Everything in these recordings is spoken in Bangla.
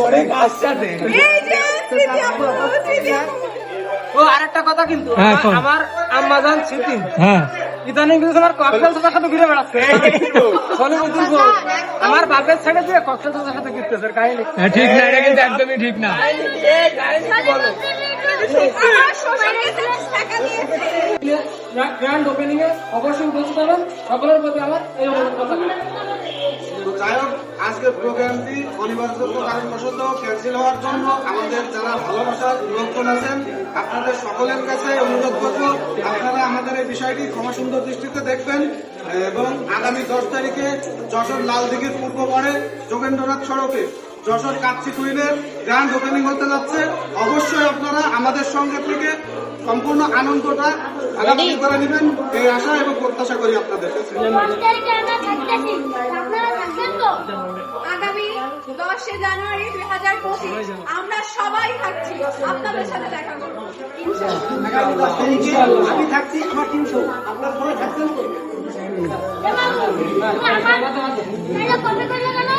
পরে কাজটা দে এই যে তৃতীয় আপু, তৃতীয় ও আরেকটা কথা কিন্তু হ্যাঁ, আমার-? আমার আম্মাজান স্মৃতি। হ্যাঁ। ইদানিং কিন্তু তোমার ককটেল তোমার সাথে ঘুরে বেড়াচ্ছে। সলিমুদ্দিন বউ, আমার বাপের ছেড়ে দিয়ে ককটেল তোমার সাথে ঘুরতেছে কাহিনী। হ্যাঁ, ঠিক না এটা কিন্তু একদমই ঠিক না। আমার। গ্র্যান্ড ওপেনিং এ অবশ্যই উপস্থিত হবেন। সকলের প্রতি আমার এই অনুরোধ আজকের প্রোগ্রামটি অনিবার্য কারণবশত ক্যান্সেল হওয়ার জন্য আমাদের যারা ভালোবাসার লোকজন আছেন, আপনাদের সকলের কাছে অনুরোধ করব, আপনারা আমাদের এই বিষয়টি ক্ষমা সুন্দর দৃষ্টিতে দেখবেন এবং আগামী দশ তারিখে যশোর লালদিঘির পূর্ব পরে যোগেন্দ্রনাথ সড়কে যশোর কাচ্চি কুইনের গ্র্যান্ড ওপেনিং হতে যাচ্ছে। অবশ্যই আপনারা আমাদের সঙ্গে থেকে সম্পূর্ণ আনন্দটা আগামী করে নেবেন। এই আশা এবং প্রত্যাশা করি আপনাদের আমরা থাকতেছি আপনারা থাকবেন তো আগামী দশে জানুয়ারি দুই হাজার পঁচিশ আমরা সবাই থাকছি। আপনাদের সাথে দেখা করব। আমি থাকছি আমার তিনশো আপনার সবাই থাকছেন তো এ বাবু, তুমি আমার এটা কপি করলে কেন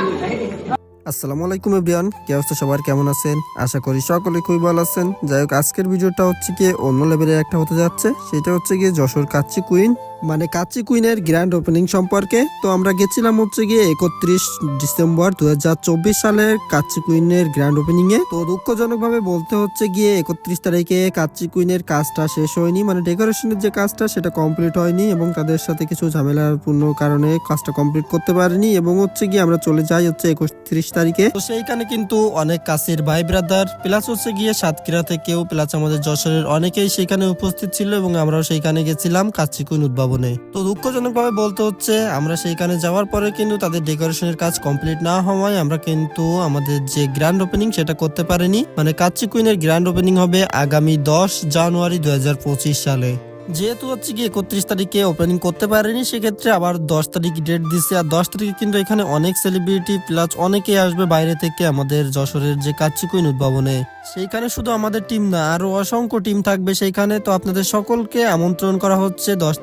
আসসালামু আলাইকুম এভরিওয়ান, কি অবস্থা সবার? কেমন আছেন? আশা করি সকলে খুবই ভালো আছেন। যাই হোক, আজকের ভিডিওটা হচ্ছে কি অন্য লেভেলের একটা হতে যাচ্ছে। সেটা হচ্ছে কি যশোর কাচ্চি কুইন মানে কাচ্চি কুইনের গ্র্যান্ড ওপেনিং সম্পর্কে, তো আমরা গেছিলাম হচ্ছে গিয়ে একত্রিশ ডিসেম্বর দুই হাজার চব্বিশ সালের কাচ্চি কুইনের গ্র্যান্ড ওপেনিং এ। তো দুঃখজনক ভাবে বলতে হচ্ছে গিয়ে একত্রিশ তারিখে কাচ্চি কুইনের কাজটা শেষ হয়নি মানে ডেকোরেশনের যে কাজটা সেটা কমপ্লিট হয়নি এবং তাদের সাথে কিছু ঝামেলাপূর্ণ কারণে কাজটা কমপ্লিট করতে পারিনি এবং হচ্ছে গিয়ে আমরা চলে যাই হচ্ছে একত্রিশ তারিখে। তো সেইখানে কিন্তু অনেক কাছের ভাই ব্রাদার প্লাস হচ্ছে গিয়ে সাতক্ষীরা থেকেও প্লাস আমাদের যশোরের অনেকেই সেখানে উপস্থিত ছিল এবং আমরাও সেইখানে গেছিলাম কাচ্চি কুইন উদ্ভাবনে তো দুঃখজনক ভাবে বলতে হচ্ছে, আমরা সেইখানে যাওয়ার পরে কিন্তু তাদের ডেকোরেশনের কাজ কমপ্লিট না হওয়ায় আমরা কিন্তু আমাদের যে গ্র্যান্ড ওপেনিং সেটা করতে পারিনি। মানে কাচ্চি কুইনের গ্র্যান্ড ওপেনিং হবে আগামী দশ জানুয়ারি দুই সালে। যেহেতু হচ্ছে কি একত্রিশ তারিখে ওপেনিং করতে পারেনি, সেক্ষেত্রে আবার দশ তারিখ ডেট দিচ্ছে আর দশ তারিখে কিন্তু এখানে অনেক সেলিব্রিটি প্লাস অনেকেই আসবে বাইরে থেকে আমাদের যশোরের যে কাচ্চি কুইন উদ্ভাবনে। সেইখানে শুধু আমাদের টিম না আরও অসংখ্য টিম থাকবে সেইখানে। তো আপনাদের সকলকে আমন্ত্রণ করা হচ্ছে দশ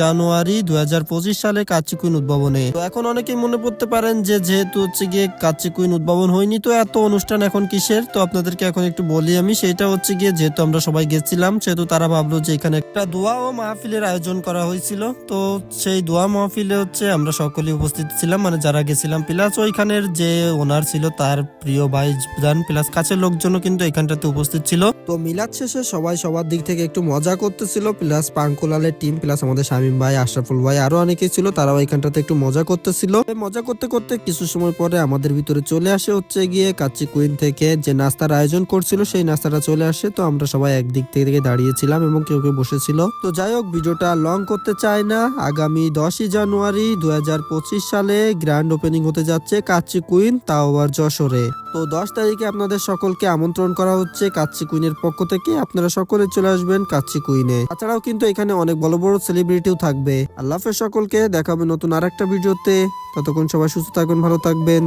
জানুয়ারি দুই হাজার পঁচিশ সালে কাচ্চি কুইন উদ্ভাবনে। তো এখন অনেকেই মনে করতে পারেন যে যেহেতু হচ্ছে গিয়ে কাচ্চি কুইন উদ্ভাবন হয়নি, তো এত অনুষ্ঠান এখন কিসের? তো আপনাদেরকে এখন একটু বলি আমি, সেটা হচ্ছে গিয়ে যেহেতু আমরা সবাই গেছিলাম, সেহেতু তারা ভাবলো যে এখানে একটা দোয়া ও মাহফিলের আয়োজন করা হয়েছিল। তো সেই দোয়া মাহফিলে হচ্ছে আমরা সকলে উপস্থিত ছিলাম মানে যারা গেছিলাম। প্লাস ওইখানের যে ওনার ছিল তার প্রিয় ভাই দান প্লাস কাছের লোকজনও কিন্তু এখানটাতে উপস্থিত ছিল। তো মিলাদ শেষে সবাই সবার দিক থেকে একটু মজা করতেছিল, প্লাস পাঙ্কুলালের টিম প্লাস আমাদের শামীম ভাই, আশরাফুল ভাই, আরও অনেকেই ছিল, তারাও এখানটাতে একটু মজা করতেছিল। মজা করতে করতে কিছু সময় পরে আমাদের ভিতরে চলে আসে হচ্ছে গিয়ে কাচ্চি কুইন থেকে যে নাস্তার আয়োজন করছিল, সেই নাস্তাটা চলে আসে। তো আমরা সবাই একদিক থেকে দাঁড়িয়েছিলাম এবং কেউ কেউ বসেছিল। তো যাই হোক, ভিডিওটা লং করতে চাই না। আগামী দশই জানুয়ারি দুই হাজার পঁচিশ সালে গ্র্যান্ড ওপেনিং হতে যাচ্ছে কাচ্চি কুইন তাও আবার যশোরে। তো দশ তারিখে আপনাদের সকলকে আমন্ত্রণ করা হচ্ছে কাচ্চি কুইনের পক্ষ থেকে। আপনারা সকলে চলে আসবেন কাচ্চি কুইনে। তাছাড়াও কিন্তু এখানে অনেক বড় বড় সেলিব্রিটিও থাকবে। আল্লাহ সকলকে, দেখাবে নতুন আর একটা ভিডিওতে। ততক্ষণ সবাই সুস্থ থাকবেন, ভালো থাকবেন।